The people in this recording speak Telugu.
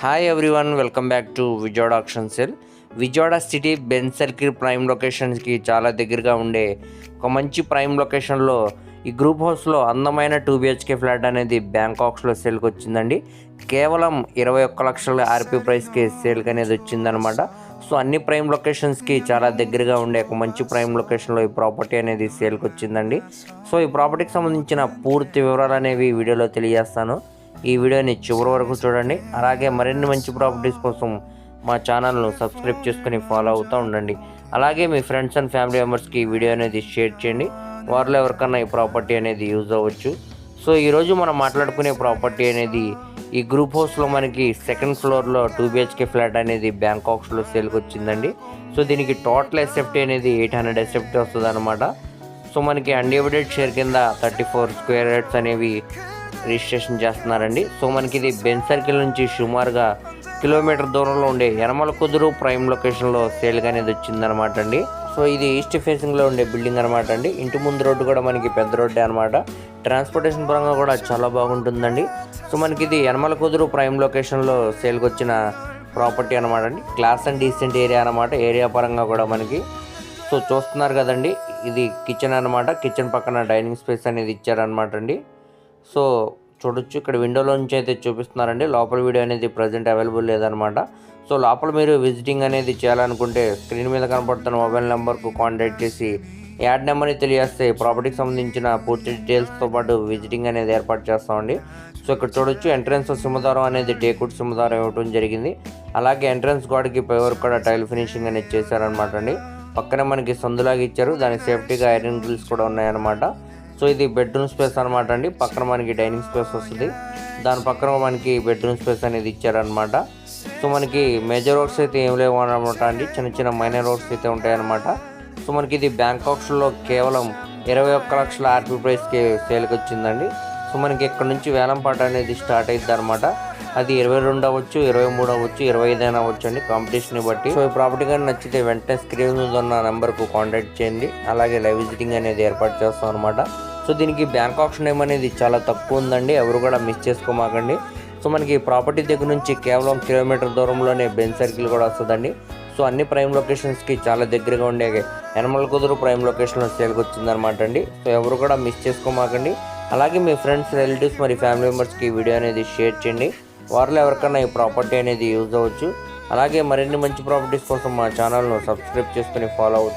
Hi everyone welcome back to Vijayawada auction sale Vijayawada city Benz circle prime లొకేషన్స్కి చాలా దగ్గరగా ఉండే ఒక మంచి ప్రైమ్ లొకేషన్లో ఈ గ్రూప్ హౌస్లో అందమైన టూ బిహెచ్కే ఫ్లాట్ అనేది బ్యాంకాక్స్లో సేల్కి వచ్చిందండి. కేవలం ఇరవై ఒక్క లక్షల ఆర్పీ ప్రైస్కి సేల్కి అనేది వచ్చిందనమాట సో అన్ని ప్రైమ్ లొకేషన్స్కి చాలా దగ్గరగా ఉండే ఒక మంచి ప్రైమ్ లొకేషన్లో ఈ ప్రాపర్టీ అనేది సేల్కి వచ్చిందండి. సో ఈ ప్రాపర్టీకి సంబంధించిన పూర్తి వివరాలు అనేవి వీడియోలో తెలియజేస్తాను. ఈ వీడియోని చివరి వరకు చూడండి. అలాగే మరిన్ని మంచి ప్రాపర్టీస్ కోసం మా ఛానల్ను సబ్స్క్రైబ్ చేసుకుని ఫాలో అవుతూ ఉండండి. అలాగే మీ ఫ్రెండ్స్ అండ్ ఫ్యామిలీ మెంబర్స్కి ఈ వీడియో అనేది షేర్ చేయండి. వారిలో ఎవరికన్నా ఈ ప్రాపర్టీ అనేది యూజ్ అవ్వచ్చు. సో ఈరోజు మనం మాట్లాడుకునే ప్రాపర్టీ అనేది ఈ గ్రూప్ హౌస్లో మనకి సెకండ్ ఫ్లోర్లో టూ బిహెచ్కే ఫ్లాట్ అనేది బ్యాంకాక్స్లో సేల్కి వచ్చిందండి. సో దీనికి టోటల్ ఎస్ఎఫ్టీ అనేది ఎయిట్ హండ్రెడ్ ఎస్ఎఫ్టీ వస్తుంది అనమాట సో మనకి అన్డివైడెడ్ షేర్ కింద థర్టీ ఫోర్ స్క్వేర్ యార్డ్స్ అనేవి రిజిస్ట్రేషన్ చేస్తున్నారండి. సో మనకి ఇది బెన్ సర్కిల్ నుంచి సుమారుగా కిలోమీటర్ దూరంలో ఉండే యనమల కుదురు ప్రైమ్ లొకేషన్లో సేల్గా అనేది వచ్చిందనమాట అండి. సో ఇది ఈస్ట్ ఫేసింగ్లో ఉండే బిల్డింగ్ అనమాట అండి. ఇంటి ముందు రోడ్డు కూడా మనకి పెద్ద రోడ్డే అనమాట. ట్రాన్స్పోర్టేషన్ పరంగా కూడా చాలా బాగుంటుందండి. సో మనకి ఇది యనమల కుదురు ప్రైమ్ లొకేషన్లో సేల్కి వచ్చిన ప్రాపర్టీ అనమాట అండి. క్లాస్ అండ్ డీసెంట్ ఏరియా అనమాట. ఏరియా పరంగా కూడా మనకి. సో చూస్తున్నారు కదండి. ఇది కిచెన్ అనమాట. కిచెన్ పక్కన డైనింగ్ స్పేస్ అనేది ఇచ్చారనమాట అండి. సో చూడొచ్చు. ఇక్కడ విండోలో నుంచి అయితే చూపిస్తున్నారండి. లోపల వీడియో అనేది ప్రజెంట్ అవైలబుల్ లేదనమాట. సో లోపల మీరు విజిటింగ్ అనేది చేయాలనుకుంటే స్క్రీన్ మీద కనపడుతున్న మొబైల్ నెంబర్కు కాంటాక్ట్ చేసి యాడ్ నెంబర్ని తెలియజేస్తే ప్రాపర్టీకి సంబంధించిన పూర్తి డీటెయిల్స్తో పాటు విజిటింగ్ అనేది ఏర్పాటు చేస్తామండి. సో ఇక్కడ చూడొచ్చు ఎంట్రన్స్ సింహదారం అనేది టేకుడ్ సింహదారం ఇవ్వడం జరిగింది. అలాగే ఎంట్రన్స్ గోడకి పై వరకు కూడా టైల్ ఫినిషింగ్ అనేది చేశారనమాట అండి. పక్కనే మనకి సందులాగా ఇచ్చారు. దాని సేఫ్టీగా ఐరన్ గ్రిల్స్ కూడా ఉన్నాయన్నమాట. సో ఇది బెడ్రూమ్ స్పేస్ అనమాట అండి. పక్కన మనకి డైనింగ్ స్పేస్ వస్తుంది. దాని పక్కన మనకి బెడ్రూమ్ స్పేస్ అనేది ఇచ్చారనమాట సో మనకి మేజర్ రోడ్స్ అయితే ఏం లేవు అనమాట అండి. చిన్న చిన్న మైనర్ రోడ్స్ అయితే ఉంటాయన్నమాట. సో మనకి ఇది బ్యాంకాక్స్లో కేవలం ఇరవై ఒక్క లక్షల ఆర్పీ ప్రైస్కి సేల్కి వచ్చిందండి. సో మనకి ఇక్కడ నుంచి వేలంపాట అనేది స్టార్ట్ అయింది అనమాట అది ఇరవై రెండు అవ్వచ్చు ఇరవై మూడు అవ్వచ్చు ఇరవై ఐదు అయినా అవ్వచ్చు అండి కాంపిటీషన్ బట్టి. సో ఈ ప్రాపర్టీ కానీ నచ్చితే వెంటనే స్క్రీన్ మీద ఉన్న నెంబర్కు కాంటాక్ట్ చేయండి. అలాగే లైవ్ విజిటింగ్ అనేది ఏర్పాటు చేస్తాం అనమాట సో దీనికి బ్యాంక్ ఆప్షన్ నేమ్ అనేది చాలా తక్కువ ఉందండి. ఎవరు కూడా మిస్ చేసుకోమాకండి. సో మనకి ప్రాపర్టీ దగ్గర నుంచి కేవలం కిలోమీటర్ దూరంలోనే బెన్ సర్కిల్ కూడా వస్తుందండి. సో అన్ని ప్రైమ్ లొకేషన్స్కి చాలా దగ్గరగా ఉండే ఎనమల కుదురు ప్రైమ్ లొకేషన్లో సేల్కి వచ్చిందనమాట అండి. సో ఎవరు కూడా మిస్ చేసుకోమాకండి. అలాగే మీ ఫ్రెండ్స్ రిలేటివ్స్ మరి ఫ్యామిలీ మెంబర్స్కి ఈ వీడియో అనేది షేర్ చేయండి. వారిలో ఎవరికైనా ఈ ప్రాపర్టీ అనేది యూజ్ అవ్వచ్చు. అలాగే మరిన్ని మంచి ప్రాపర్టీస్ కోసం మా ఛానల్ను సబ్స్క్రైబ్ చేసుకుని ఫాలో అవుతుంది